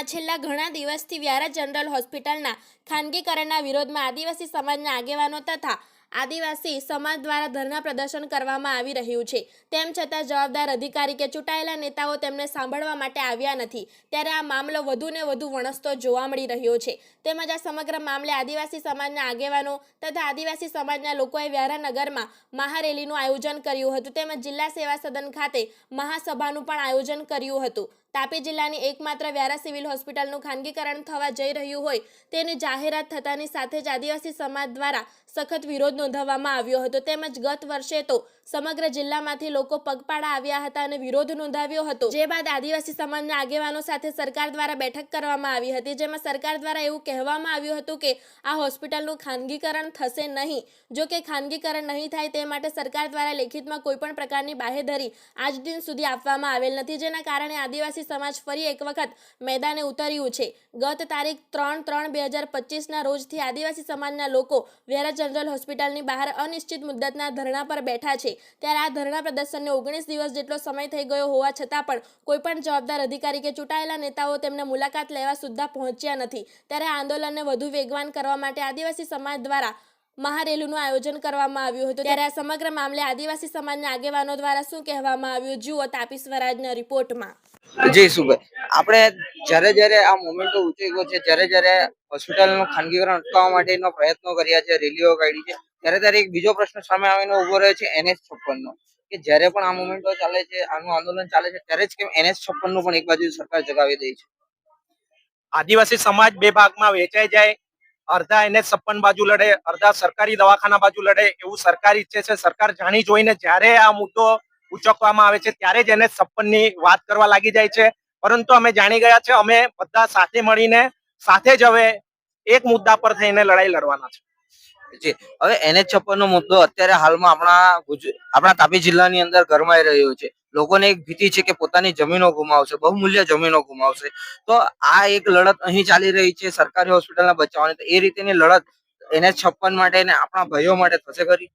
જિલ્લામાં છેલ્લા ઘણા દિવસથી વ્યારા જનરલ હોસ્પિટલના ખાનગીકરણના વિરોધમાં આદિવાસી સમાજના આગેવાનો તથા આદિવાસી સમાજ દ્વારા ધરના પ્રદર્શન કરવામાં આવી રહ્યું છે. તેમ છતાં જવાબદાર અધિકારી કે ચૂંટાયેલા નેતાઓ તેમને સાંભળવા માટે આવ્યા નથી. ત્યારે આ મામલો વધુ ને વધુ વણસતો જોવા મળી રહ્યો છે. તેમજ આ સમગ્ર મામલે આદિવાસી સમાજના આગેવાનો તથા આદિવાસી સમાજના લોકોએ વ્યારાનગરમાં મહારેલીનું આયોજન કર્યું હતું તેમજ જિલ્લા સેવા સદન ખાતે મહાસભાનું પણ આયોજન કર્યું હતું. તાપી જિલ્લાની એકમાત્ર વ્યારા સિવિલ હોસ્પિટલનું ખાનગીકરણ થવા જઈ રહ્યું હોય તેની જાહેરાત થતાની સાથે જ આદિવાસી સમાજ દ્વારા સખત વિરોધ નોંધાવવામાં આવ્યો હતો. તેમજ ગત વર્ષે તો સમગ્ર જિલ્લામાંથી લોકો પગપાળા આવ્યા હતા અને વિરોધ નોંધાવ્યો હતો. જે બાદ આદિવાસી સમાજના આગેવાનો સાથે સરકાર દ્વારા બેઠક કરવામાં આવી હતી, જેમાં સરકાર દ્વારા એવું કહેવામાં આવ્યું હતું કે આ હોસ્પિટલનું ખાનગીકરણ થશે નહીં. જો કે ખાનગીકરણ નહીં થાય તે માટે સરકાર દ્વારા લેખિતમાં કોઈપણ પ્રકારની બાહેધરી આજ દિન સુધી આપવામાં આવેલ નથી, જેના કારણે આદિવાસી સમાજ ફરી એક વખત મેદાને ઉતર્યું છે. ગત તારીખ ત્રણ ત્રણ બે હજાર પચીસના રોજથી આદિવાસી સમાજના લોકો વેરા જનરલ હોસ્પિટલની બહાર અનિશ્ચિત મુદ્દતના ધરણા પર બેઠા છે. ત્યારે આ ધરણા પ્રદર્શનને ઓગણીસ દિવસ જેટલો સમય થઈ ગયો હોવા છતાં પણ કોઈપણ જવાબદાર અધિકારી કે ચૂંટાયેલા નેતાઓ તેમને મુલાકાત લેવા સુદ્ધા પહોંચ્યા નથી. ત્યારે આંદોલનને વધુ વેગવાન કરવા માટે આદિવાસી સમાજ દ્વારા મહારેલીનું આયોજન કરવામાં આવ્યું હતું. ત્યારે આ સમગ્ર મામલે આદિવાસી સમાજના આગેવાનો દ્વારા શું કહેવામાં આવ્યું જુઓ તાપી સ્વરાજના રિપોર્ટમાં. જી સુભાઈ આપણે જ્યારે જ્યારે આ મોમેન્ટો ગયો છે જ્યારે જ્યારે હોસ્પિટલનું ખાનગીકરણ અટકાવવા માટેનો પ્રયત્નો કર્યા છે, રેલીઓ કાઢી છે ત્યારે ત્યારે એક બીજો પ્રશ્ન સામે આવીને ઊભો રહ્યો છે એનએસ છપ્પન નો કે જ્યારે પણ આ મુવમેન્ટો ચાલે છે, આનું આંદોલન ચાલે છે, ત્યારે જ કેમ એનએસ છપ્પનનું પણ એક બાજુ સરકાર જગાવી દે છે? આદિવાસી સમાજ બે ભાગમાં વેચાઈ જાય. અડધા એને છપ્પન બાજુ લડે, અડધા સરકારી દવાખાના બાજુ લડે, એવું સરકાર ઈચ્છે છે. સરકાર જાણી જોઈને જ્યારે આ મુદ્દો ઉચકવામાં આવે છે, ત્યારે જ એને છપ્પનની વાત કરવા લાગી જાય છે. પરંતુ અમે જાણી ગયા છે, અમે બધા સાથે મળીને, સાથે જ હવે એક મુદ્દા પર થઈને લડાઈ લડવાના છે. જી. હવે એનએચ છપ્પન નો મુદ્દો અત્યારે હાલમાં આપણા આપણા તાપી જિલ્લાની અંદર ગરમાઈ રહ્યો છે. લોકોને એક ભીતિ છે કે પોતાની જમીનો ગુમાવશે, બહુમૂલ્ય જમીનો ગુમાવશે. તો આ એક લડત અહીં ચાલી રહી છે સરકારી હોસ્પિટલને બચાવવાની. તો એ રીતેની લડત એનએચ છપ્પન માટે અને આપણા ભાઈઓ માટે થશે ખરી?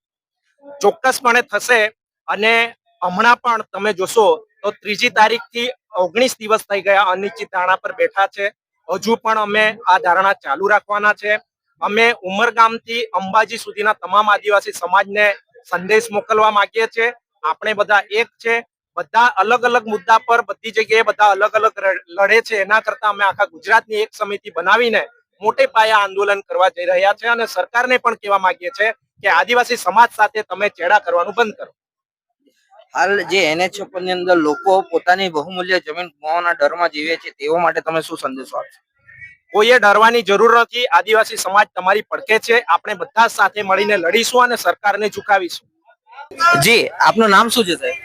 ચોક્કસપણે થશે અને હમણાં પણ તમે જોશો તો ત્રીજી તારીખથી ઓગણીસ દિવસ થઈ ગયા અનિશ્ચિત ધારણા પર બેઠા છે. હજુ પણ અમે આ ધારણા ચાલુ રાખવાના છે. અમે ઉમરગામથી અંબાજી સુધીના તમામ આદિવાસી સમાજને સંદેશ મોકલવા માંગીએ છીએ. આપણે બધા એક છે. બધા અલગ અલગ મુદ્દા પર બધી જગ્યાએ બધા અલગ અલગ લડે છે. એના કરતા અમે આખા ગુજરાતની એક સમિતિ બનાવીને મોટે પાયે આંદોલન કરવા જઈ રહ્યા છે અને સરકારને પણ કહેવા માંગીએ છીએ કે આદિવાસી સમાજ સાથે તમે ચેડા કરવાનું બંધ કરો. હાલ જે એનએચ છપ્પનની અંદર લોકો પોતાની બહુમૂલ્ય જમીન ગુમાવવાના ડરમાં જીવે છે તેઓ માટે તમે શું સંદેશો આપશો? કોઈએ ડરવાની જરૂર નથી. આદિવાસી સમાજ તમારી પડખે છે. આપણે બધા સાથે મળીને લડીશું અને સરકારને ઝુકાવીશું જી આપનું નામ શું છે સાહેબ?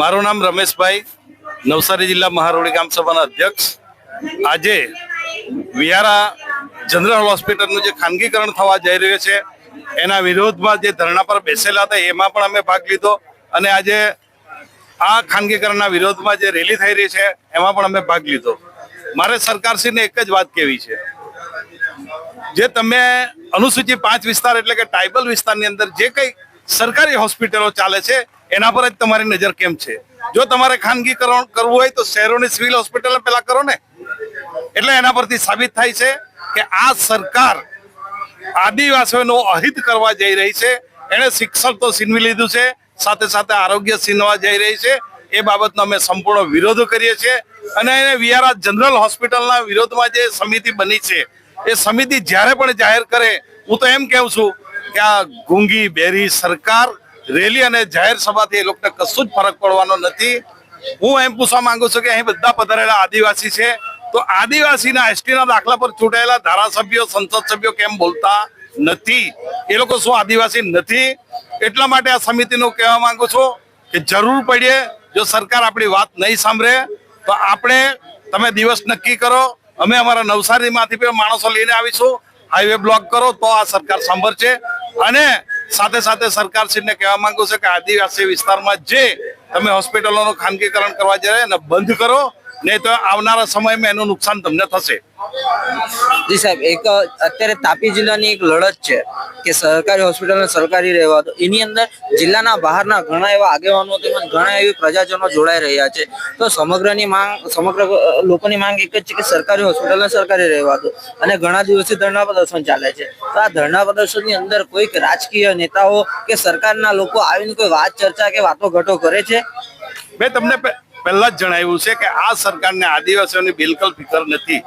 મારું નામ રમેશભાઈ નવસારી જિલ્લા મહારોડી ગામ સભાના અધ્યક્ષ. આજે વિયારા જનરલ હોસ્પિટલનું જે ખાનગીકરણ થવા જઈ રહ્યું છે એના વિરોધમાં જે ધરણા પર બેસેલા હતા એમાં પણ અમે ભાગ લીધો અને આજે આ ખાનગીકરણના વિરોધમાં જે રેલી થઈ રહી છે એમાં પણ અમે ભાગ લીધો. મારે સરકારશ્રીને એક જ વાત કહેવી છે. જે તમે અનુસૂચિત પાંચ વિસ્તાર એટલે કે ટ્રાઇબલ વિસ્તારની અંદર જે કંઈ સરકારી હોસ્પિટલો ચાલે છે, એના પર જ તમારી નજર કેમ છે? જો તમારે ખાનગીકરણ કરવું હોય તો શહેરોની સિવિલ હોસ્પિટલ પેલા કરો ને. એટલે એના પરથી સાબિત થાય છે કે આ સરકાર આદિવાસીઓનો અહિત કરવા જઈ રહી છે. એણે શિક્ષણ તો છીનવી લીધું છે, સાથે સાથે આરોગ્ય છીનવા જઈ રહી છે. એ બાબતનો અમે સંપૂર્ણ વિરોધ કરીએ છીએ અને એને વિયારા જનરલ હોસ્પિટલના વિરોધમાં જે સમિતિ બની છે, એ સમિતિ જ્યારે પણ જાહેર કરે, હું તો એમ કહું છું કે આ ગુંગી બેરી સરકાર રેલી અને જાહેર સભાથી એ લોકોને કશું જ ફરક પડવાનો નથી. હું એમ પૂછવા માંગુ છું કે અહીં બધા પધારેલા આદિવાસી છે, તો આદિવાસીના એસટીના દાખલા પર ચૂંટાયેલા ધારાસભ્યો, સંસદ સભ્યો કેમ બોલતા નથી? એ લોકો શું આદિવાસી નથી? એટલા માટે આ સમિતિનું કહેવા માંગુ છું કે જરૂર પડીએ જો સરકાર આપણી વાત નહીં સાંભળે, તો આપણે, તમે દિવસ નક્કી કરો, અમે અમારા નવસારીમાંથી પણ માણસો લઈને આવીશું. હાઈવે બ્લોક કરો, તો આ સરકાર સાંભળશે. અને સાથે સાથે સરકારશ્રીને કહેવા માંગુ છું કે આદિવાસી વિસ્તારમાં જે તમે હોસ્પિટલોનું ખાનગીકરણ કરવા જઈ અને બંધ કરો. નહીં તો આવનારા સમયમાં એનું નુકસાન તમને થશે. જી સાહેબ એક અત્યારે તાપી જિલ્લાની એક લડત છે કે સરકારી હોસ્પિટલ ને સરકારી રહેવા તો એની અંદર જિલ્લાના બહારના ઘણા એવા આગેવાનો તેમજ ઘણા એવી પ્રજાજનો જોડાઈ રહ્યા છે. તો સમગ્રની માંગ સમગ્ર લોકોની માંગ એક જ છે કે સરકારી હોસ્પિટલ ને સરકારી રહેવા દો. અને ઘણા દિવસથી ધરણા પ્રદર્શન ચાલે છે. તો આ ધરણા પ્રદર્શનની અંદર કોઈક રાજકીય નેતાઓ કે સરકારના લોકો આવીને કોઈ વાત ચર્ચા કે વાતો ઘટો કરે છે? મેં તમને પહેલા જ જણાવ્યું છે કે આ સરકારને આદિવાસીઓની બિલકુલ ફિકર નથી.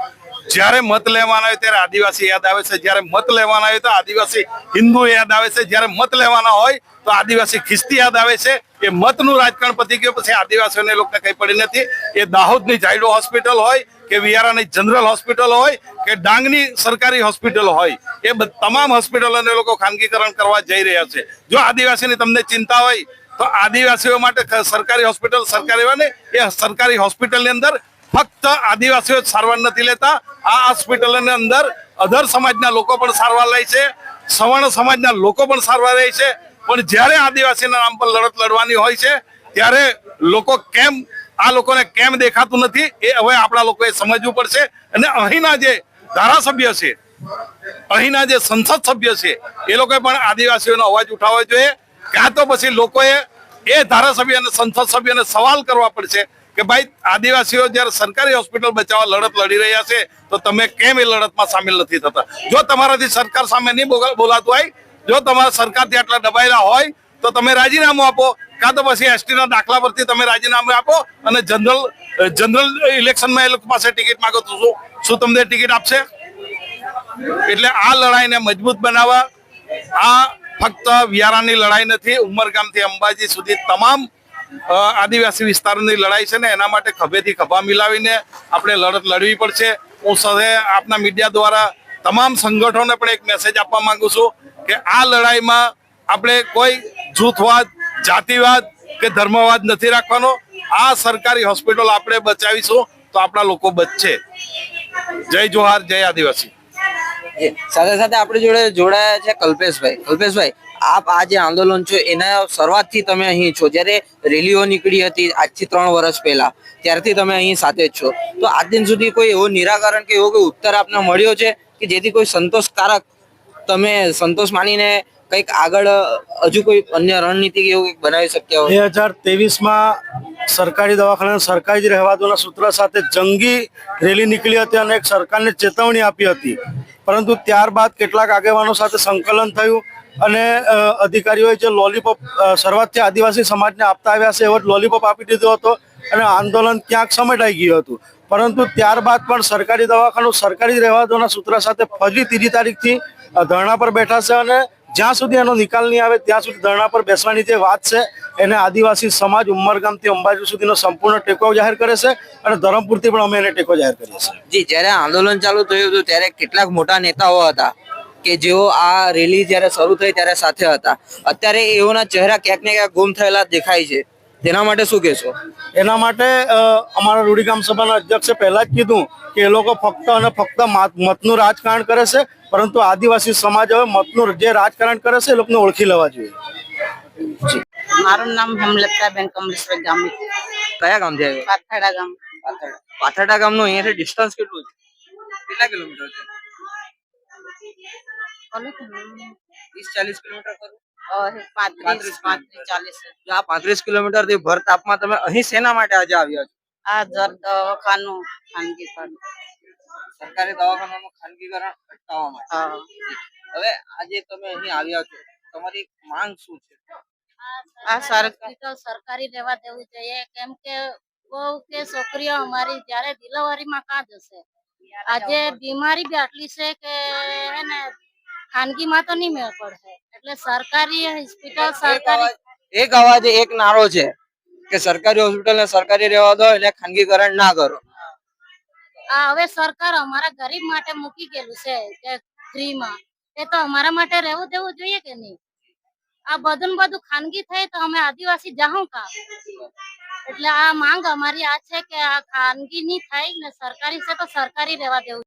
જ્યારે મત લેવાના હોય ત્યારે આદિવાસી યાદ આવે છે. જ્યારે મત લેવાના હોય તો આદિવાસી હિન્દુ યાદ આવે છે. જ્યારે મત લેવાના હોય તો આદિવાસી ખિસ્તી યાદ આવે છે. એ મતનું રાજકારણ પતી ગયું પછી આદિવાસીઓને લોકોને કઈ પડી નથી. એ દાહોદની જાયડો હોસ્પિટલ હોય કે વિયારાની જનરલ હોસ્પિટલ હોય કે ડાંગની સરકારી હોસ્પિટલ હોય, એ તમામ હોસ્પિટલોને લોકો ખાનગીકરણ કરવા જઈ રહ્યા છે. જો આદિવાસીની તમને ચિંતા હોય તો આદિવાસીઓ માટે સરકારી હોસ્પિટલ સરકારી હોય ને એ સરકારી હોસ્પિટલની અંદર ફક્ત આદિવાસીઓ સારવાર નથી લેતા. આ હોસ્પિટલની અંદર અધર સમાજના લોકો પણ સારવાર લે છે, સવર્ણ સમાજના લોકો પણ સારવાર લે છે. પણ જ્યારે આદિવાસીના નામ પર લડત લડવાની હોય છે, ત્યારે લોકો કેમ આ લોકોને કેમ દેખાતું નથી, એ હવે આપણા લોકોએ સમજવું પડશે. અને અહીંના જે ધારાસભ્ય છે, અહીંના જે સંસદ સભ્ય છે, એ લોકોએ પણ આદિવાસીઓનો અવાજ ઉઠાવવો જોઈએ. કાં તો પછી લોકોએ એ ધારાસભ્ય અને સંસદ સભ્યને સવાલ કરવા પડશે કે ભાઈ, આદિવાસીઓ જ્યારે સરકારી હોસ્પિટલ બચાવવા લડત લડી રહ્યા છે, તો તમે કેમ એ લડતમાં સામેલ નથી થતા? જો તમારાથી સરકાર સામે નહીં બોલ- બોલાતું હોય, જો તમારા સરકારથી આટલા દબાયેલા હોય, તો તમે રાજીનામું આપો. કાં તો પછી એસટી ના દાખલા પરથી તમે રાજીનામું આપો અને જનરલ જનરલ ઇલેક્શનમાં એ લોકો પાસે ટિકિટ માગો તો શું શું તમને ટિકિટ આપશે? એટલે આ લડાઈને મજબૂત બનાવવા, આ ફક્ત વ્યારાની લડાઈ નથી, ઉમરગામથી અંબાજી સુધી તમામ આદિવાસી વિસ્તારોની લડાઈ છે ને એના માટે ખભેથી ખભા મિલાવીને આપણે લડત લડવી પડશે. હું સૌએ આપના મીડિયા દ્વારા તમામ સંગઠનોને પણ એક મેસેજ આપવા માંગુ છું કે આ લડાઈમાં આપણે કોઈ જૂથવાદ, જાતિવાદ કે ધર્મવાદ નથી રાખવાનો. આ સરકારી હોસ્પિટલ આપણે બચાવીશું તો આપણા લોકો બચશે. જય જોહાર, જય આદિવાસી. સાથે સાથે આપણી જોડે જોડાયા છે કલ્પેશભાઈ. કલ્પેશભાઈ, આપ આ જે આંદોલન છો, એના શરૂઆતથી તમે અહીં છો. જ્યારે રેલીઓ નીકળી હતી આજથી ત્રણ વર્ષ પહેલા, ત્યારથી તમે અહીં સાથે જ છો. તો આજ દિન સુધી કોઈ એવો નિરાકરણ કે એવો કોઈ ઉત્તર આપને મળ્યો છે કે જેથી કોઈ સંતોષકારક તમે સંતોષ માનીને કંઈક આગળ, હજુ કોઈ અન્ય રણનીતિ એવું કંઈક બનાવી શક્યા બે હજાર તેવીસમાં સરકારી દવાખાના સરકારી જ રહેવા દોના સૂત્ર સાથે જંગી રેલી નીકળી હતી અને એક સરકારને ચેતવણી આપી હતી. પરંતુ ત્યારબાદ કેટલાક આગેવાનો સાથે સંકલન થયું અને અધિકારીઓએ જે લોલીપોપ શરૂઆતથી આદિવાસી સમાજને આપતા આવ્યા છે, એવો લોલીપોપ આપી દીધો હતો અને આંદોલન ક્યાંક સમેટાઈ ગયું હતું. પરંતુ ત્યારબાદ પણ સરકારી દવાખાનું સરકારી રહેવાદોના સૂત્ર સાથે ફરી ત્રીજી તારીખથી ધરણા પર બેઠા છે અને જ્યાં સુધી એનો નિકાલ નહીં આવે, ત્યાં સુધી ધરણા પર બેસવાની જે વાત છે, એને આદિવાસી સમાજ ઉમરગામથી અંબાજી સુધીનો સંપૂર્ણ ટેકો જાહેર કરે છે અને ધરમપુરથી પણ અમે એને ટેકો જાહેર કરીએ છીએ. જી, જ્યારે આંદોલન ચાલુ થયું હતું, ત્યારે કેટલાક મોટા નેતાઓ હતા કે જેઓ આ રેલી જ્યારે શરૂ થઈ ત્યારે સાથે હતા. અત્યારે એઓના ચહેરા ક્યાંક ને ક્યાંક ગુમ થયેલા દેખાય છે. તેના માટે શું કહેશો એના માટે અમારા રૂડીગામ સભાના અધ્યક્ષે પહેલા જ કીધું કે એ લોકો ફક્ત અને ફક્ત મતનું રાજકારણ કરે છે પરંતુ આદિવાસી સમાજ હવે મતનું જે રાજકારણ કરે છે એ લોકોને ઓળખી લેવા જોઈએ. મારું નામ હેમલતાબેન કમલેશ્વર ગામ કયા ગામથી આવ્યો? પાથાડા ગામ. પાથરડા પાથરડા ગામનું અહીંયાથી ડિસ્ટન્સ કેટલું છે? કેટલા કિલોમીટર છે? ત્રીસ ચાલીસ કિલોમીટર પાંત્રીસ પાંત્રીસ ચાલીસ. જો આ પાંત્રીસ કિલોમીટરથી ભર તાપમાં તમે અહીં શેના માટે આજે આવ્યા છો? આ જર દવાખાનું ખાનગી સરકારી દવાખાનાનું ખાનગીકરણ અટકાવવા માટે. હવે આજે તમે અહીં આવ્યા છો. તમારી માંગ શું છે? આ સરકારી તો સરકારી રહેવા દેવું જોઈએ. કેમ કે બહુ કે છોકરીઓ અમારી જ્યારે ડિલિવરીમાં કાં જશે? આજે બીમારી બી આટલી છે કે હે ને ખાનગીમાં તો નહીં મેળ પડશે. એટલે સરકારી હોસ્પિટલ એક સરકારી અવાજ- એક અવાજ એક નારો છે કે સરકારી હોસ્પિટલ ને સરકારી રહેવા દો એટલે ખાનગીકરણ ના કરો. આ હવે સરકાર અમારા ગરીબ માટે મૂકી ગયેલું છે કે ફ્રીમાં. એ તો અમારા માટે રહેવું દેવું જોઈએ કે નહીં? આ બધું બધું ખાનગી થાય તો અમે આદિવાસી જાહું કા? એટલે આ માંગ અમારી આ છે કે આ ખાનગી નહીં થાય ને સરકારી છે તો સરકારી રહેવા દેવું